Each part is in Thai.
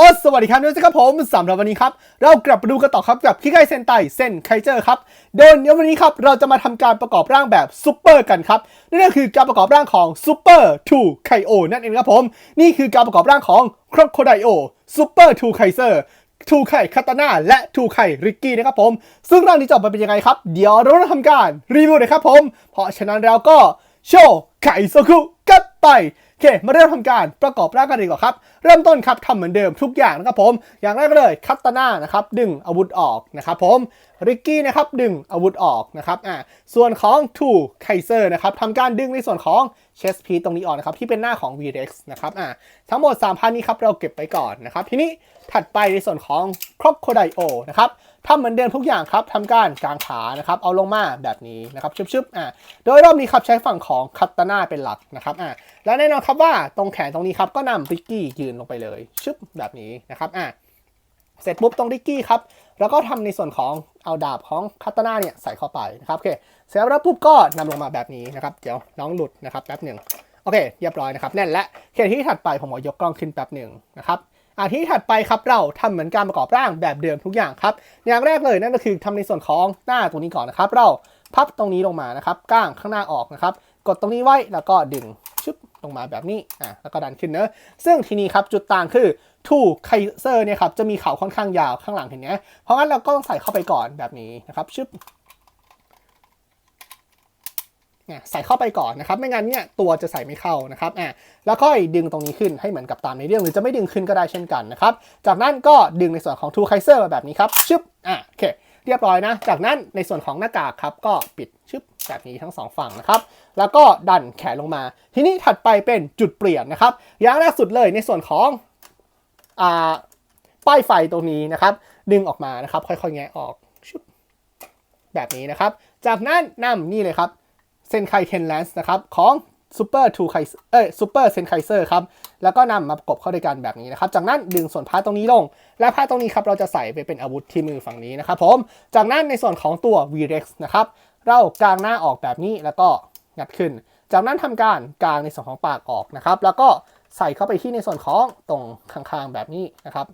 อสวัสดีครับนี่ครับผมสำหรับวันนี้ครับ เรากลับมาดูกันต่อครับกับคิไกเซนไตเซนไคเจอร์ครับ โดยในวันนี้ครับ เราจะมาทำการประกอบร่างแบบซูเปอร์กันครับ นั่นก็คือการประกอบร่างของซูเปอร์ทูไคโอนั่นเองครับผม นี่คือการประกอบร่างของคร o โคไดโอซูเปอร์ทูไคเซอร์ทูไคคาตาน่าและทูไคริกกี้นะครับผม ซึ่งร่างนี้จะออกมาเป็นยังไงครับ เดี๋ยวเราจะทำการรีวิวเลยครับผม เพราะฉะนั้นเราก็โชว์ไคโซคุกันไป โอเค มาเริ่มทำการประกอบร่างกันดีกว่าครับ เริ่มต้นครับทำเหมือนเดิมทุกอย่างนะครับผม อย่างแรกก็เลยคัตตาน่านะครับดึงอาวุธออกนะครับผมริกกี้นะครับดึงอาวุธออกนะครับอ่าส่วนของทูไคเซอร์นะครับทำการดึงในส่วนของเชสพีตรงนี้ออกนะครับที่เป็นหน้าของ V-Rex นะครับอ่าทั้งหมด3,000นี้ครับเราเก็บไปก่อนนะครับทีนี้ถัดไปในส่วนของคร o โคไดโอนะครับ ทำเหมือนเดิมทุกอย่างครับทำการกางขานะครับ เอาลงมาแบบนี้นะครับชึบๆอ่าโดยรอบนี้ครับใช้ฝั่งของคัตตาน่าเป็นหลักนะครับอ่าและแน่นอนครับว่าตรงแขนตรงนี้ครับก็นำริกกี้ยืนลงไปเลยชึบแบบนี้นะครับอ่าเสร็จปุ๊บตรงริกกี้ครับแล้วก็ทำในส่วนของเอาดาบของคาตานาเนี่ยใส่เข้าไปนะครับโอเคเสร็จแล้วปุ๊บก็นำลงมาแบบนี้นะครับเดี๋ยวน้องหลุดนะครับแป๊บหนึ่งโอเคเรียบร้อยนะครับแน่นและเคที่ถัดไปผมขอยกกล้องขึ้นแป๊บหนึ่งนะครับ อาที่ถัดไปครับเราทำเหมือนการประกอบร่างแบบเดิมทุกอย่างครับ อย่างแรกเลยนั่นก็คือทำในส่วนของหน้าตรงนี้ก่อนนะครับ เราพับตรงนี้ลงมานะครับก้างข้างหน้าออกนะครับ กดตรงนี้ไว้แล้วก็ดึงชึบลงมาแบบนี้อะแล้วก็ดันขึ้นเนอะซึ่งทีนี้ครับจุดต่างคือทูไคเซอร์เนี่ยครับจะมีเขาค่อนข้างยาวข้างหลังเห็นไหมเพราะงั้นเราก็ต้องใส่เข้าไปก่อนแบบนี้นะครับชึบ ใส่เข้าไปก่อนนะครับ ไม่งั้นเนี่ยตัวจะใส่ไม่เข้านะครับอะแล้วก็ดึงตรงนี้ขึ้นให้เหมือนกับตามในเรื่องหรือจะไม่ดึงขึ้นก็ได้เช่นกันนะครับ จากนั้นก็ดึงในส่วนของทูไคเซอร์มาแบบนี้ครับชึบอะโอเคเรียบร้อยนะ จากนั้นในส่วนของหน้ากากครับก็ปิดชึบแบบนี้ทั้งสองฝั่งนะครับ แล้วก็ดันแขนลงมา ทีนี้ถัดไปเป็นจุดเปลี่ยนนะครับ อย่างแรกสุดเลยในส่วนของอ่าป้ายไฟตรงนี้นะครับ ดึงออกมานะครับ ค่อยๆแงะออกชึบแบบนี้นะครับ จากนั้นนำนี่เลยครับ เซนไคเทนแลนส์นะครับของซูเปอร์ทูไคเอ้ยซูเปอร์เซนไคเซอร์ครับ แล้วก็นำมาประกบเข้าด้วยกันแบบนี้นะครับ จากนั้นดึงส่วนพาร์ทตรงนี้ลง และพาร์ทตรงนี้ครับเราจะใส่ไปเป็นอาวุธที่มือฝั่งนี้นะครับผม จากนั้นในส่วนของตัว V-Rex นะครับ เรากางหน้าออกแบบนี้แล้วก็งัดขึ้น จากนั้นทำการกางในส่วนของปากออกนะครับ แล้วก็ใส่เข้าไปที่ในส่วนของตรงข้างๆแบบนี้นะครับ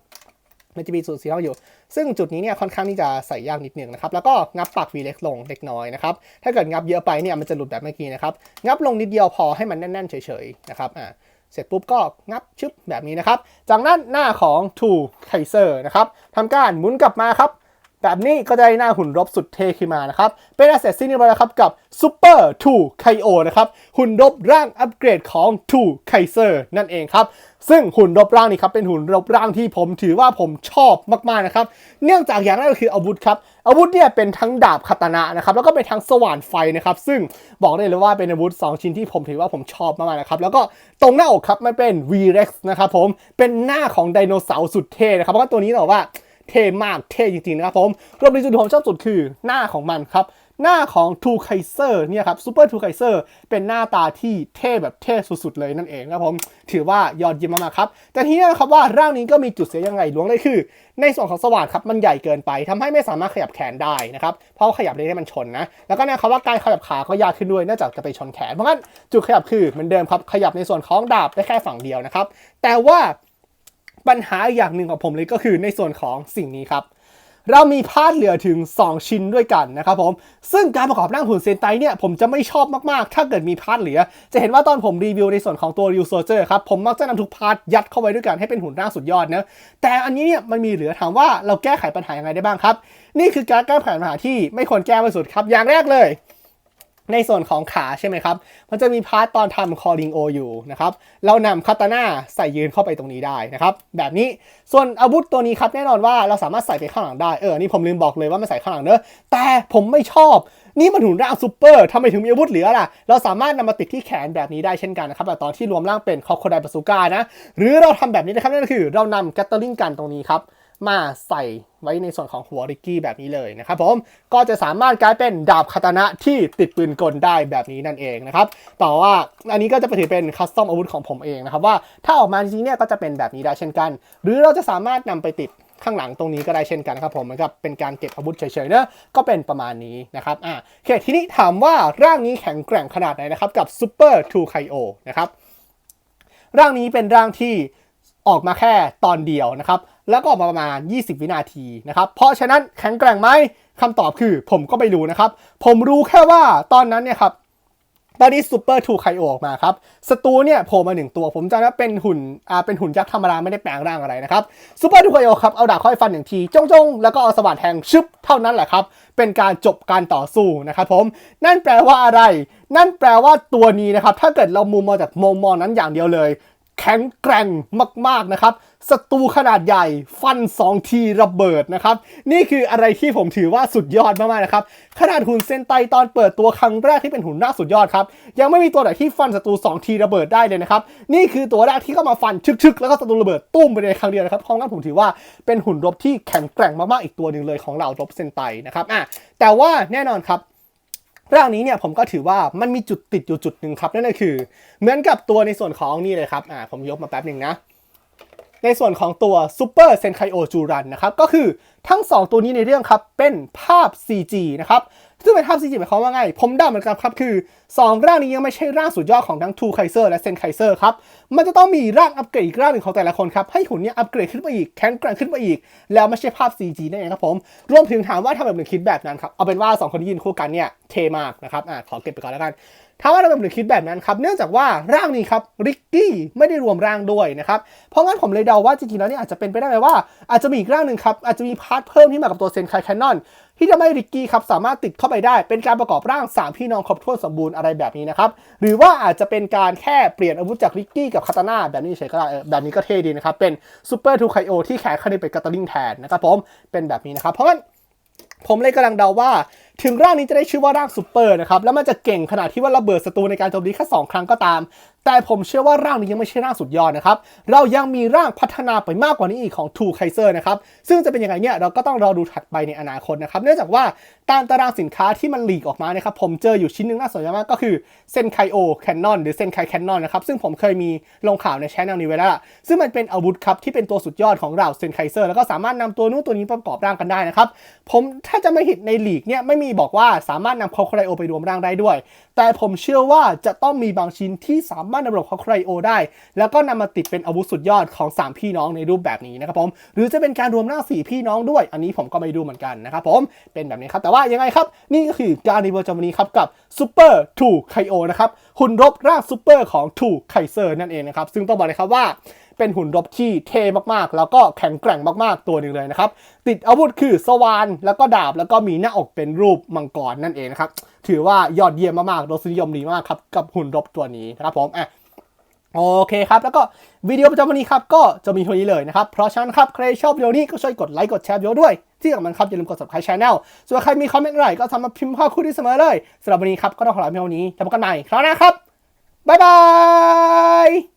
มันจะมีส่วนสีเทาอยู่ ซึ่งจุดนี้เนี่ยค่อนข้างที่จะใส่ยากนิดหนึ่งนะครับแล้วก็งับปากวีเล็กลงเล็กน้อยนะครับถ้าเกิดงับเยอะไปเนี่ยมันจะหลุดแบบเมื่อกี้นะครับงับลงนิดเดียวพอให้มันแน่นๆเฉยๆนะครับอ่าเสร็จปุ๊บก็งับชึบแบบนี้นะครับ จากนั้นหน้าของ To Kaiser นะครับทำการหมุนกลับมาครับ แบบนี้ก็จะได้หน้าหุ่นรบสุดเท่ขึ้นมานะครับ เป็นอาเซสซิ่งเรียบร้อยแล้วครับกับ Super 2 Kaio นะครับ หุ่นรบร่างอัปเกรดของ 2 Kaiser นั่นเองครับ ซึ่งหุ่นรบร่างนี้ครับ เป็นหุ่นรบร่างที่ผมถือว่าผมชอบมากๆนะครับ เนื่องจากอย่างแรกก็คืออาวุธครับ อาวุธเนี่ยเป็นทั้งดาบคาตานะนะครับ แล้วก็เป็นทั้งสว่านไฟนะครับ ซึ่งบอกได้เลยว่าเป็นอาวุธ 2 ชิ้นที่ผมถือว่าผมชอบมากๆนะครับ แล้วก็ตรงหน้าอกครับมันเป็น V-Rex นะครับผม เป็นหน้าของไดโนเสาร์สุดเท่นะครับ เพราะว่าตัวนี้บอกว่า เท่มากเท่จริงๆนะครับผมรวมในจุดที่ผมชอบสุดคือหน้าของมันครับ หน้าของทูไคเซอร์เนี่ยครับซูเปอร์ทูไคเซอร์เป็นหน้าตาที่เท่แบบเท่สุดๆเลยนั่นเองนะครับผม ถือว่ายอดเยี่ยมมากๆครับ แต่ทีนี้นะครับว่าร่างนี้ก็มีจุดเสียยังไงหลวงเลยคือ ในส่วนของสว่านครับมันใหญ่เกินไปทำให้ไม่สามารถขยับแขนได้นะครับ เพราะขยับเลยให้มันชนนะ แล้วก็เนะครับว่าการขยับขาก็ยากขึ้นด้วยเนื่องจากจะไปชนแขน เพราะงั้นจุดขยับคือเหมือนเดิมครับขยับในส่วนของดาบได้แค่ฝั่งเดียวนะครับแต่ว่า ปัญหาอย่างหนึ่งของผมเลยก็คือในส่วนของสิ่งนี้ครับ เรามีพาร์ทเหลือถึง 2 ชิ้นด้วยกันนะครับผม ซึ่งการประกอบร่างหุ่นเซนไตเนี่ยผมจะไม่ชอบมากๆ ถ้าเกิดมีพาร์ทเหลือ จะเห็นว่าตอนผมรีวิวในส่วนของตัวริวโซเจอร์ครับ ผมมักจะนำทุกพาร์ทยัดเข้าไว้ด้วยกันให้เป็นหุ่นร่างสุดยอดนะแต่อันนี้เนี่ยมันมีเหลือถามว่าเราแก้ไขปัญหายังไงได้บ้างครับ นี่คือการแก้ไขปัญหาที่ไม่ควรแก้ที่สุดครับอย่างแรกเลย ในส่วนของขาใช่ไหมครับ มันจะมีพาร์ทตอนทำคอริงโออยู่นะครับ เรานำคาตาน่าใส่ยืนเข้าไปตรงนี้ได้นะครับ แบบนี้ ส่วนอาวุธตัวนี้ครับแน่นอนว่าเราสามารถใส่ไปข้างหลังได้ เออ นี่ผมลืมบอกเลยว่ามันใส่ข้างหลังเนอะ แต่ผมไม่ชอบ นี่มันหุ่นร่างซูเปอร์ทำไมถึงมีอาวุธเหลือล่ะ เราสามารถนำมาติดที่แขนแบบนี้ได้เช่นกันนะครับแบบตอนที่รวมร่างเป็นคอโคไดปาซูก้านะ หรือเราทำแบบนี้นะครับนั่นก็คือเรานำแกตเตอร์ลิงกันตรงนี้ครับ มาใส่ไว้ในส่วนของหัวริกกี้แบบนี้เลยนะครับผมก็จะสามารถกลายเป็นดาบคาตานะที่ติดปืนกลได้แบบนี้นั่นเองนะครับแต่ว่าอันนี้ก็จะไปถือเป็นคัสตอมอาวุธของผมเองนะครับว่าถ้าออกมาจริงเนี่ยก็จะเป็นแบบนี้ได้เช่นกัน หรือเราจะสามารถนำไปติดข้างหลังตรงนี้ก็ได้เช่นกันครับผมเหมือนกับเป็นการเก็บอาวุธเฉยๆเนะก็เป็นประมาณนี้นะครับอะโอเคทีนี้ถามว่าร่างนี้แข็งแกร่งขนาดไหนนะครับกับ Super 2 Kaio นะครับร่างนี้เป็นร่างที่ออกมาแค่ตอนเดียวนะครับ แล้วก็ออกมาประมาณ 20 วินาทีนะครับเพราะฉะนั้นแข็งแกร่งไหมคำตอบคือผมก็ไม่รู้นะครับ ผมรู้แค่ว่าตอนนั้นเนี่ยครับตอนนี้ซูเปอร์ทูไคโอออกมาครับสตูเนี่ยโผล่มาหนึ่งตัว ผมจำว่าเป็นหุ่นอ่าเป็นหุ่นยักษ์ธรรมดาไม่ได้แปลงร่างอะไรนะครับซูเปอร์ทูไคโอครับเอาดาบเข้าไปฟันหนึ่งทีจงจงๆแล้วก็เอาสว่านแทงชึบเท่านั้นแหละครับ เป็นการจบการต่อสู้นะครับผมนั่นแปลว่าอะไร นั่นแปลว่าตัวนี้นะครับ ถ้าเกิดเรามุมมองจากมุมมองนั้นอย่างเดียวเลย แข็งแกร่งมาก ๆ นะครับศัตรูขนาดใหญ่ฟัน 2 ทีระเบิดนะครับ นี่คืออะไรที่ผมถือว่าสุดยอดมาก ๆ นะครับ ขนาดหุ่นเซนไตตอนเปิดตัวครั้งแรกที่เป็นหุ่นหน้าสุดยอดครับ ยังไม่มีตัวไหนที่ฟันศัตรู 2 ทีระเบิดได้เลยนะครับ นี่คือตัวแรกที่เข้ามาฟันชึก ๆ แล้วก็ศัตรูระเบิดตุ้มไปในครั้งเดียวนะครับเพราะงั้นผมถือว่าเป็นหุ่นรบที่แข็งแกร่งมาก ๆ อีกตัวหนึ่งเลยของเหล่ารบเซนไตนะครับอะแต่ว่าแน่นอนครับ ร่างนี้เนี่ยผมก็ถือว่ามันมีจุดติดอยู่จุดหนึ่งครับนั่นก็คือ เหมือนกับตัวในส่วนของนี่เลยครับอ่าผมยกมาแป๊บหนึ่งนะ ในส่วนของตัว Super Senkai o Juran นะครับก็คือทั้ง 2 ตัวนี้ในเรื่องครับเป็นภาพ CG นะครับซึ่งเป็นภาพ CG หมายความว่าไง ผมเดาเหมือนกันครับคือ 2 ร่างนี้ยังไม่ใช่ร่างสุดยอดของทั้ง Two Kaiser และ Sen Kaiser ครับมันจะต้องมีร่างอัปเกรดอีกร่างหนึ่งของแต่ละคนครับให้หุ่นนี่ยอัปเกรดขึ้นไปอีกแข็งแกร่งขึ้นไปอีก แล้วไม่ใช่ภาพ CG นั่นเองครับผมรวมถึงถามว่าทำไมผมถึงคิดแบบนั้นครับเอาเป็นว่า 2 คนที่ยืนคู่กันเนี่ยเท่มากนะครับอ่าขอเก็บไปก่อนแล้วกัน ถามว่าทำไมผมถึงคิดแบบนั้นครับ เนื่องจากว่าร่างนี้ครับริกกี้ไม่ได้รวมร่างด้วยนะครับ เพราะงั้นผมเลยเดาว่าจริงๆแล้วเนี่ยอาจจะเป็นไปได้ไหมว่าอาจจะมีอีกร่างหนึ่งครับอาจจะมีพาร์ทเพิ่มที่มากับตัวเซนไคแคนนอนที่จะไม่ริกกี้ครับสามารถติดเข้าไปได้ เป็นการประกอบร่าง 3 พี่น้องครบถ้วนสมบูรณ์อะไรแบบนี้นะครับ หรือว่าอาจจะเป็นการแค่เปลี่ยนอาวุธจากริกกี้กับคาตาน่าแบบนี้เฉยก็ได้แบบนี้ก็เท่ดีนะครับ เป็นซูเปอร์ทูไคโอที่แขนคันนี้เป็นกาตาลิงแทนนะครับผมเป็นแบบนี้นะครับเพราะงั้นผมเลยกำลังเดาว่า ถึงร่างนี้จะได้ชื่อว่าร่างซูเปอร์นะครับแล้วมันจะเก่งขนาดที่ว่าระเบิดศัตรูในการโจมตีแค่2ครั้งก็ตาม แต่ผมเชื่อว่าร่างนี้ยังไม่ใช่ร่างสุดยอดนะครับ เรายังมีร่างพัฒนาไปมากกว่านี้อีกของทูไคเซอร์นะครับ ซึ่งจะเป็นยังไงเนี่ยเราก็ต้องรอดูถัดไปในอนาคตนะครับ เนื่องจากว่าตามตารางสินค้าที่มันหลีกออกมานะครับ ผมเจออยู่ชิ้นหนึงน่าสนใจมากก็คือเซนไคโอแคนนอนหรือเซนไคแคนนอนนะครับ ซึ่งผมเคยมีลงข่าวในช่องนี้ไว้แล้วซึ่งมันเป็นอาวุธครับที่เป็นตัวสุดยอดของเราเซนไคเซอร์แล้วก็สามารถนำตัวนู้นตัวนี้ประกอบร่างกันได้นะครับ ผมถ้าจะไม่ผิดในหลีกเนี่ยไม่มีบอกว่าสามารถนำคอคไโอไปรวมร่างได้ด้วย แต่ผมเชื่อว่าจะต้องมีบางชิ้นที่สามารถนำระบบคอคไรโอได้ แล้วก็นำมาติดเป็นอาวุธสุดยอดของ 3 พี่น้องในรูปแบบนี้นะครับผมหรือจะเป็นการรวมน่า4 พี่น้องด้วย อันนี้ผมก็ไม่ดูเหมือนกันนะครับผมเป็นแบบนี้ครับ แต่ว่ายังไงครับนี่ก็คือการรีวิวจอมนนี้ครับกับซูเปอร์ทูไคโอนะครับหุ่นรบร่างซูเปอร์ของทูไคเซอร์นั่นเองนะครับซึ่งต้องบอกเลยครับว่า เป็นหุ่นรบที่เท่มากๆ แล้วก็แข็งแกร่งมากๆตัวหนึ่งเลยนะครับ ติดอาวุธคือสวานแล้วก็ดาบแล้วก็มีหน้าอกเป็นรูปมังกรนั่นเองนะครับ ถือว่ายอดเยี่ยมมากๆรสนิยมดีมากครับกับหุ่นรบตัวนี้นะครับผมอะโอเคครับ แล้วก็วิดีโอประจำวันนี้ครับ ก็จะมีเท่านี้เลยนะครับ เพราะฉะนั้นครับ ใครชอบวิดีโอนี้ก็ช่วยกดไลค์กดแชร์วิดีโอด้วย ที่สำคัญครับ อย่าลืมกด subscribe channel ส่วนใครมีคอมเมนต์อะไรก็สามารถพิมพ์ข้อคู่ได้เสมอเลยสำหรับวันนี้ครับ ก็ต้องขอลาไปเท่านี้แล้วพบกันใหม่คราวหน้าครับ บ๊ายบาย